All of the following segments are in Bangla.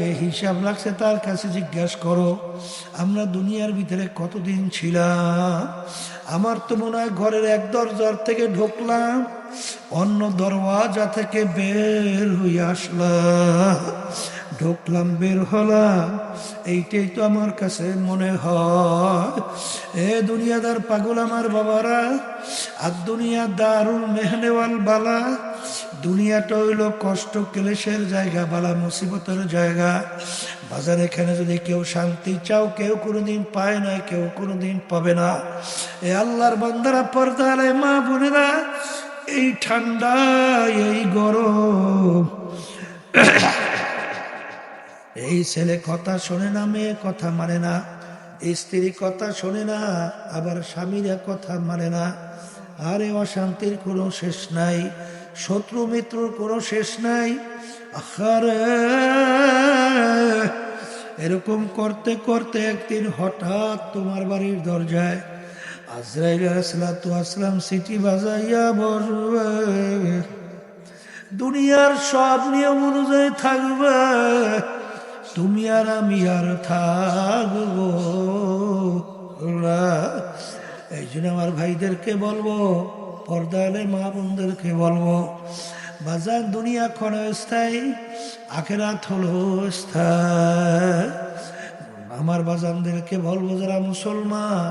যে হিসাব লাগছে তার কাছে জিজ্ঞাসা করো, আমরা দুনিয়ার ভিতরে কতদিন ছিলাম? আমার তো মনে হয় ঘরের এক দরজার থেকে ঢুকলাম, অন্য দরওয়াজা থেকে বের হয়ে আসলাম। ঢুকলাম, বের হলাম, এইটাই তো আমার কাছে মনে হয়। এ দুনিয়াদার পাগল আমার বাবারা, আর দুনিয়া দারুল মেহনেওয়াল বালা দুনিয়াটা হইল কষ্ট, ক্লেশের জায়গা, বালা মুসিবতের জায়গা। বাজার এখানে যদি কেউ শান্তি চাও, কেউ কোনোদিন পায় না, কেউ কোনোদিন পাবে না। এ আল্লাহর বান্দারা, পর্দারে মা বোনেরা, এই ঠান্ডা এই গরম। এই ছেলে কথা শোনে না, মেয়ে কথা মানে না। স্ত্রী কথা শোনে না, আবার স্বামীরা কথা মানে না। আরে অশান্তির কোনো শেষ নাই। শত্রু মিত্রর কোনো শেষ নাই। আরে এরকম করতে করতে একদিন হঠাৎ তোমার বাড়ির দরজায় আজরাইল আসলাম সিটি বাজাইয়া বসবে। দুনিয়ার সব নিয়ম অনুযায়ী থাকবে। তুমি আর আমি আর থাকব। এই জন্য আমার ভাইদেরকে বলব পর্দালে মা বোনদেরকে বলব বাজার দুনিয়া ক্ষণস্থায়ী, আখেরাত হলো স্থায়ী আমার বাজানদেরকে বলব, যারা মুসলমান,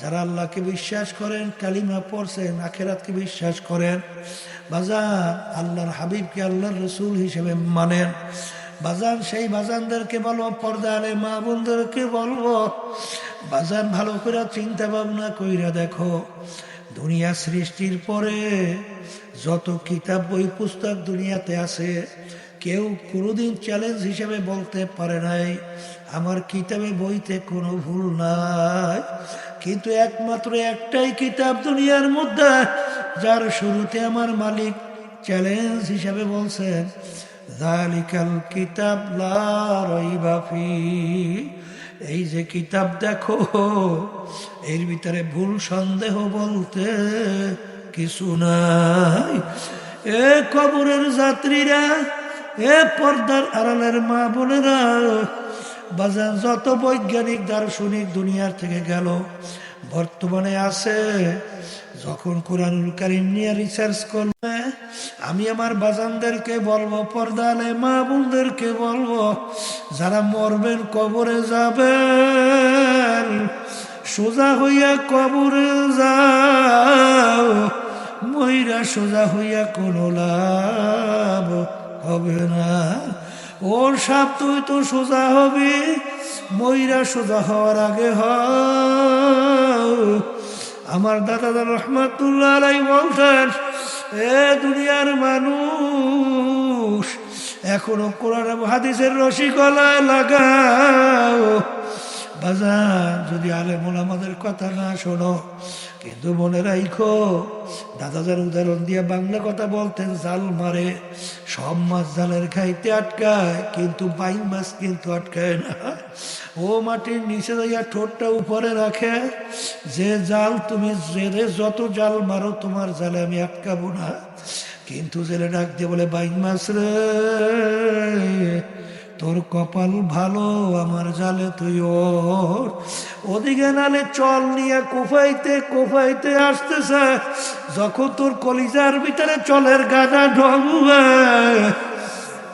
যারা আল্লাহকে বিশ্বাস করেন, কালিমা পড়ছেন, আখেরাতকে বিশ্বাস করেন, বাজান আল্লাহর হাবিবকে আল্লাহর রসুল হিসেবে মানেন। বাজান সেই বাজানদেরকে বলব পর্দা আলে মা বোনদেরকে বলব, বাজান ভালো করে চিন্তা ভাবনা কইরা দেখো দুনিয়া সৃষ্টির পরে যত কিতাব, বই, পুস্তক দুনিয়াতে আছে, কেউ কোনোদিন চ্যালেঞ্জ হিসেবে বলতে পারে নাই, আমার কিতাবে, বইতে কোনো ভুল নাই। কিন্তু একমাত্র একটাই কিতাব দুনিয়ার মধ্যে, যার শুরুতে আমার মালিক চ্যালেঞ্জ হিসাবে বলছেন জালিকাল কিতাব লা রাইবা ফি এই যে কিতাব দেখো, এর ভিতরে ভুল সন্দেহ বলতে কিছু নাই। এ কবরের যাত্রীরা, এ পর্দার আড়ালের মা বোনেরা, বাজার যত বৈজ্ঞানিক দার্শনিক দুনিয়ার থেকে গেল, বর্তমানে আছে যখন কোরআনুল কারিম নিয়ে রিসার্চ করবে, আমি আমার বাজানদেরকে বলব, পর্দালে মা বোনদেরকে বলব, যারা মরবেন কবরে যাবেন, সোজা হইয়া কবরে যাও ময়রা সোজা হইয়া কোনো লাভ হবে না। ওর সাপ তুই তো সোজা হবে ময়রা সোজা হওয়ার আগে হ আমার দাদা রহমাতুল্লাহ বলতেন এ দুনিয়ার মানুষ, এখনও কোরআন হাদিসের রশি গলায় লাগাও। বাজার, যদি আলেমুল আমাদের কথা না শোনো, কিন্তু মনে রাখো দাদাজার উদাহরণ দিয়ে বাংলা কথা বলতেন, জাল মারে, সব মাছ জালের খাইতে আটকায়, কিন্তু বাইং মাছ কিন্তু আটকায় না। ও মাটির নিচে যাইয়া ঠোঁটটা উপরে রাখে, যে জাল তুমি জেলে যত জাল মারো, তোমার জালে আমি আটকাবো না। কিন্তু জেলে ডাক দিয়ে বলে বাইং মাছ রে, তোর কপাল ভালো, আমার জালে তুই ওর ওদিকে নালে চল নিয়ে কোফাইতে কোফাইতে আসতেছে, যখন তোর কলিজার ভিতরে চলের গাদা ঢলবে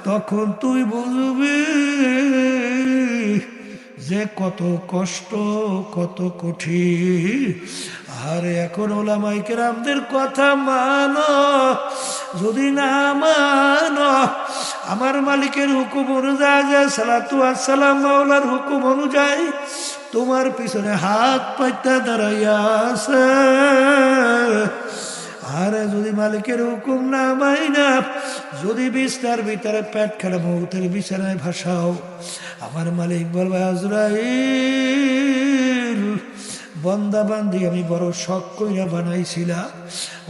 তখন তুই বুঝবি যে কত কষ্ট, কত কঠিন। আর, এখন ওলামাইকের আমাদের কথা মানো, যদি না মানো, আমার মালিকের হুকুম অনুযায়ী, যে সালাতু আসসালাম মাওলার হুকুম অনুযায়ী তোমার পিছনে হাত পাইতা দাঁড়াইয়া আছে। আরে যদি মালিকের হুকুম না মাই না, যদি বিস্তার ভিতরে পেট খেলে মৌতের বিছানায় ভাসাও। আমার মালিক বলবে, আজরাইল বন্দা বান্দি আমি বড় শখ কইরা বানাইছিলাম।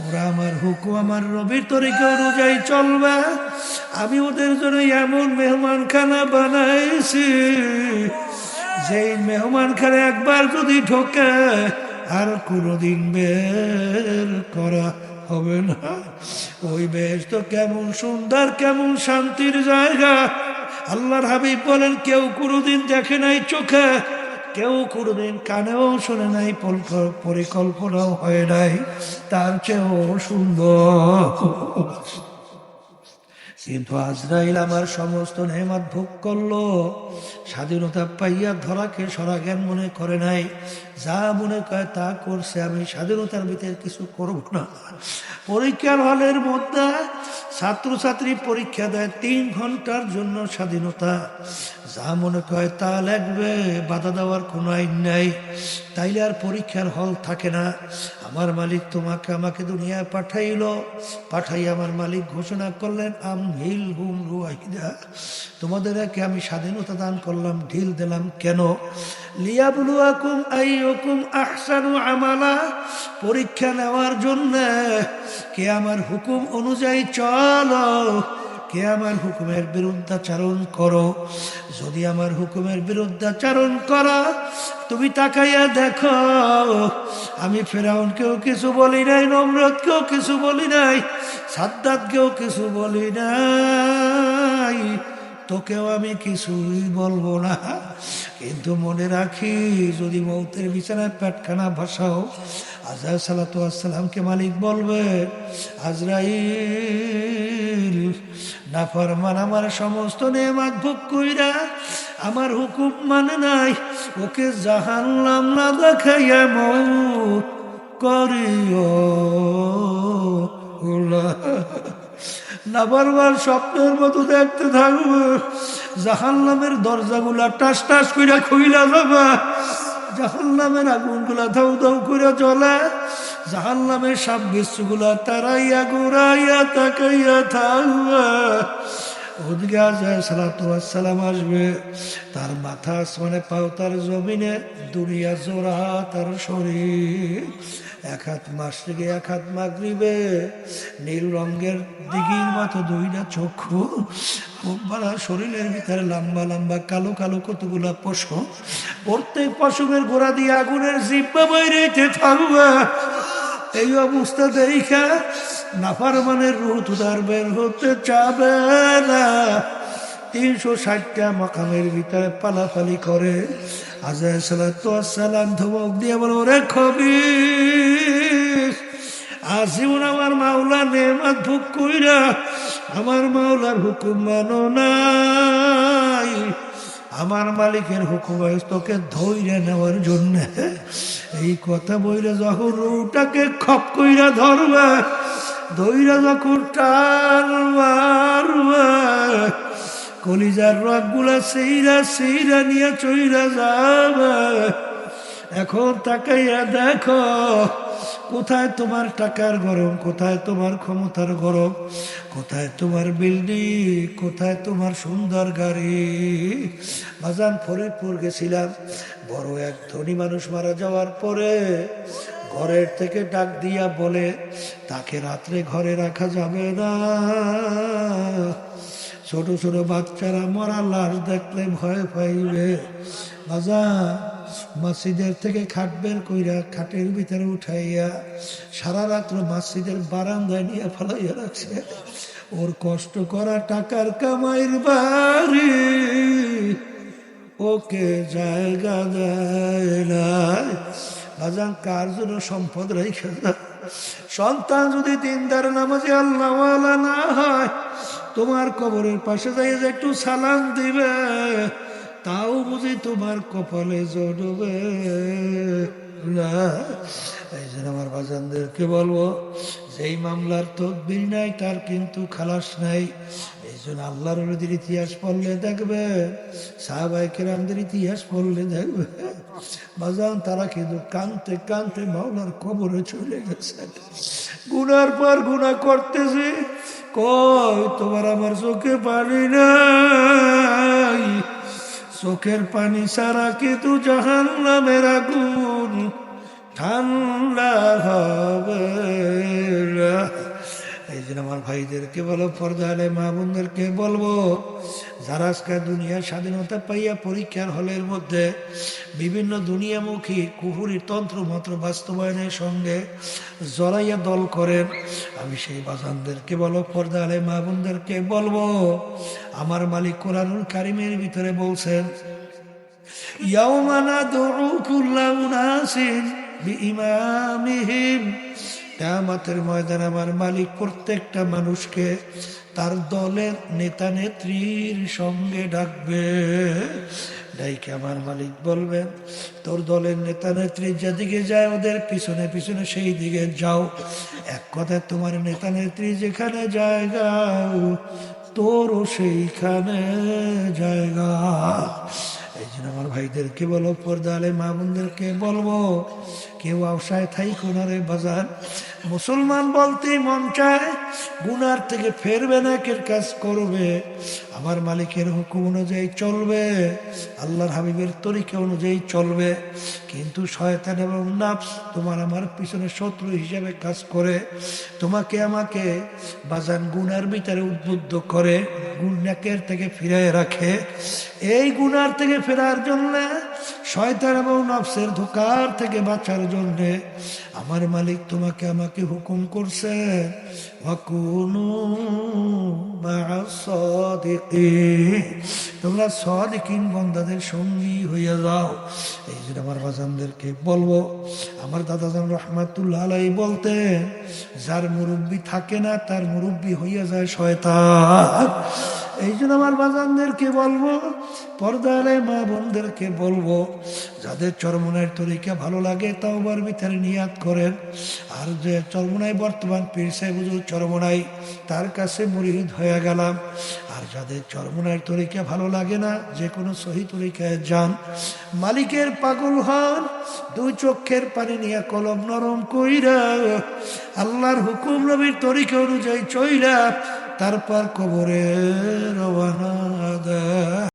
ওরা আমার হুকুম আমার রবির তরিকা অনুযায়ী চলবে। আমি ওদের জন্য এমন মেহমান খানা বানাইছি। যেই মেহমান খানে একবার যদি ঢোকে আর কোনোদিন বের করা হবে না। ওই বেশ তো কেমন সুন্দর, কেমন শান্তির জায়গা। আল্লাহর হাবিব বলেন, কেউ কোনোদিন দেখে নাই চোখে, কেউ কোনোদিন কানেও শোনে নাই পরিকল্পনাও হয় নাই। তার চেয়েও সুন্দর। কিন্তু আজরাইল আমার সমস্ত নেমাত ভোগ করল। স্বাধীনতা পাইয়া ধরাকে সরা জ্ঞান মনে করে নাই। যা মনে করে তা করছে, আমি স্বাধীনতার ভিতরে কিছু করব না। পরীক্ষার হলের মধ্যে ছাত্রছাত্রী পরীক্ষা দেয় তিন ঘণ্টার জন্য স্বাধীনতা। যা মনে করে তা লাগবে বাধা দেওয়ার কোনো আইন নাই। তাইলে আর পরীক্ষার হল থাকে না। আমার মালিক তোমাকে আমাকে দুনিয়ায় পাঠাইলো। পাঠাই আমার মালিক ঘোষণা করলেন আম হিল হুম তোমাদেরকে আমি স্বাধীনতা দান করলাম, ঢিল দিলাম। কেন? লিয়াবলুয়াকুম আইয়ুকুম আহসানু আমালা। পরীক্ষা নেওয়ার জন্য কে আমার হুকুম অনুযায়ী চলো, কে আমার হুকুমের বিরুদ্ধাচারণ করো। যদি আমার হুকুমের বিরুদ্ধাচারণ করো, তুমি তাকাইয়া দেখো, আমি ফেরাউনকেও কিছু বলি নাই নমরতকেও কিছু বলি নাই সাদ্দাতকেও কিছু বলি নাই। তোকেও আমি কিছুই বলব না। কিন্তু মনে রাখি, যদি মৌতের বিছানায় পেটখানা ভাসাও আজহার সালাতু আসসালামকে মালিক বলবে, আজরাইল, নাফরমান আমার সমস্ত নেমাত ভোগ কইরা, আমার হুকুম মানে নাই, ওকে জাহান্নাম না দেখাইয়া মৌ করিও। নাবারবার স্বপ্নের মতো দেখতে থাকবে। জাহান্নামের দরজাগুলা টাস টাস করে খুইলা যাবে। জাহান্নামের আগুনগুলা ধাউ ধাউ করে জ্বলে। জাহান্নামের সব বিশ্বগুলা তারাইয়া ঘুরাইয়া তাকাইয়া থাকবে। ওদিকে সালাম আসবে। তার মাথা আসমানে পাও, তার জমিনে দুনিয়া জোড়া, তার শরীর। এক হাত মাসরিকে, এক হাত মাগরিবে। নীল রঙের দিঘির মতো দুইটা চক্ষু। বড় শরীরের ভিতরে লম্বা লম্বা, কালো কালো কতগুলা পশু। প্রত্যেক পশুমের গোড়া দিয়ে আগুনের জিব্বা বাইরেতে থাকবে। এই অবস্থা দেখা নাফারমানের রুহ তুদার বের হতে চাবে না। তিনশো ষাটটা মকামের ভিতরে পালাপালি করে। আজায় সালাম ধমক দিয়ে বলো রে খবি আসিউন আমার মাওলা নেমাত ভোগ কইরা আমার মাওলার হুকুম মানো নাই। আমার মালিকের হুকুম তোকে ধৈর্য নেওয়ার জন্য। এই কথা বইলে যখন রুটাকে খপ কইরা ধরবে ধৈর্য যখন মারবে কলিজার রগগুলা সেইরা সেইরা নিয়ে চইরা যাবে। এখন তাকাইয়া দেখো, কোথায় তোমার টাকার গরম, কোথায় তোমার ক্ষমতার গরম, কোথায় তোমার বিল্ডিং, কোথায় তোমার সুন্দর গাড়ি। বাজান ফরিদপুর গেছিলাম। বড় এক ধনী মানুষ মারা যাওয়ার পরে ঘরের থেকে ডাক দিয়া বলে, তাকে রাত্রে ঘরে রাখা যাবে না। ছোট ছোট বাচ্চারা মরা লাশ দেখলে ভয় পাইবে। বাজা মসজিদের থেকে খাট বের কইরা খাটের ভিতরে উঠাইয়া সারা রাত্র মসজিদের বারান্দায় নিয়ে ফেলাইয়া রাখছে। ওর কষ্ট করা টাকার কামাইর বাড়ি ওকে জায়গা দেয় না বাজান কার জন্য সম্পদ রেখে সন্তান যদি দিনদার নামাজে আল্লাহ না হয়, তোমার কবরের পাশে যাই যে একটু সালাম দিবে, তাও বুঝি তোমার কপালে জড়বে। না, এই জন্য আমার বাজানদেরকে বলব, যেই মামলার তদবির নাই, তার কিন্তু খালাস নাই। এই জন্য আল্লাহর ইতিহাস পড়লে দেখবে সাহাবাই কেরামদের ইতিহাস পড়লে দেখবে, বাজান তারা কিন্তু কানতে কানতে মাওলার কবরে চলে গেছে। গুনার পর গুণা করতেছে, কই তোমার আমার চোখে পানি নাই? চোখের পানি সারা কিন্তু জাহান নামের আগুন ঠান্ডা হবে না। এই জন্য আমার ভাইদেরকে বলো, পর্দালে মা বোনদেরকে বলব, যারা আজকে দুনিয়ার স্বাধীনতা পাইয়া পরীক্ষার হলের মধ্যে বিভিন্ন দুনিয়ামুখী কুহুরি তন্ত্র মন্ত্র বাস্তবায়নের সঙ্গে জড়াইয়া দল করেন, আমি সেই বাজানদেরকে বলো পর্দা আলে মা বোনদেরকে বলব আমার মালিক কোরআনুল কারিমের ভিতরে বলছেন ইয়াউমানা দুউ কুল্লা উনাসিন বিইমামিহিম কিয়ামতের ময়দান আমার মালিক প্রত্যেকটা মানুষকে তার দলের নেতা নেত্রীর সঙ্গে ডাকবে। ডাইকে আমার মালিক বলবেন, তোর দলের নেতা নেত্রী যেদিকে যায় ওদের পিছনে পিছনে সেই দিকে যাও। এক কথায় তোমার নেতা নেত্রী যেখানে জায়গা, তোরও সেইখানে জায়গা। এই জন্য আমার ভাইদেরকে বলো, পর্দালে মা বোনদেরকে বলব কেউ আশায় থাই কোনারে বাজার। মুসলমান বলতে মন চায়, গুনার থেকে ফেরবে না কের কাজ করবে। আমার মালিকের হুকুম অনুযায়ী চলবে, আল্লাহর হাবিবের তরিকা অনুযায়ী চলবে। কিন্তু শয়তান এবং নাফস তোমার আমার পিছনে শত্রু হিসেবে কাজ করে। তোমাকে আমাকে বাজান গুনার ভিতরে উদ্বুদ্ধ করে গুণাকের থেকে ফিরায় রাখে। এই গুনার থেকে ফেরার জন্য শয়তান এবং নফসের ধোকার থেকে বাঁচার জন্য আমার মালিক তোমাকে আমাকে হুকুম করছে। তোমরা সদিকিন বন্দাদের সঙ্গী হইয়া যাও। এই জন্য আমার বাজানদেরকে বলব, আমার দাদাজান রহমাতুল্লাহ আলাই বলতেন, যার মুরব্বী থাকে না, তার মুরব্বী হইয়া যায় শয়তান। এই জন্য আমার বাজানদেরকে বলব, পর্দারে মা বোনদেরকে বলব, যাদের চরমনায় তরিকা ভালো লাগে তাও বার ভিতরে নিয়াত করেন। আর যে চরমনায় বর্তমান পীর সাহেব চরমনাই তার কাছে মুরিদ হয়ে গেলাম। আর যাদের চরমনায় তরিকা ভালো লাগে না, যে কোনো সহি তরিকায় যান। মালিকের পাগল হন, দুই চক্ষের পানি নিয়ে কলম নরম কইরা, আল্লাহর হুকুম নবীর তরিকা অনুযায়ী চইরা তারপর কবরে রওয়ানা দেয়।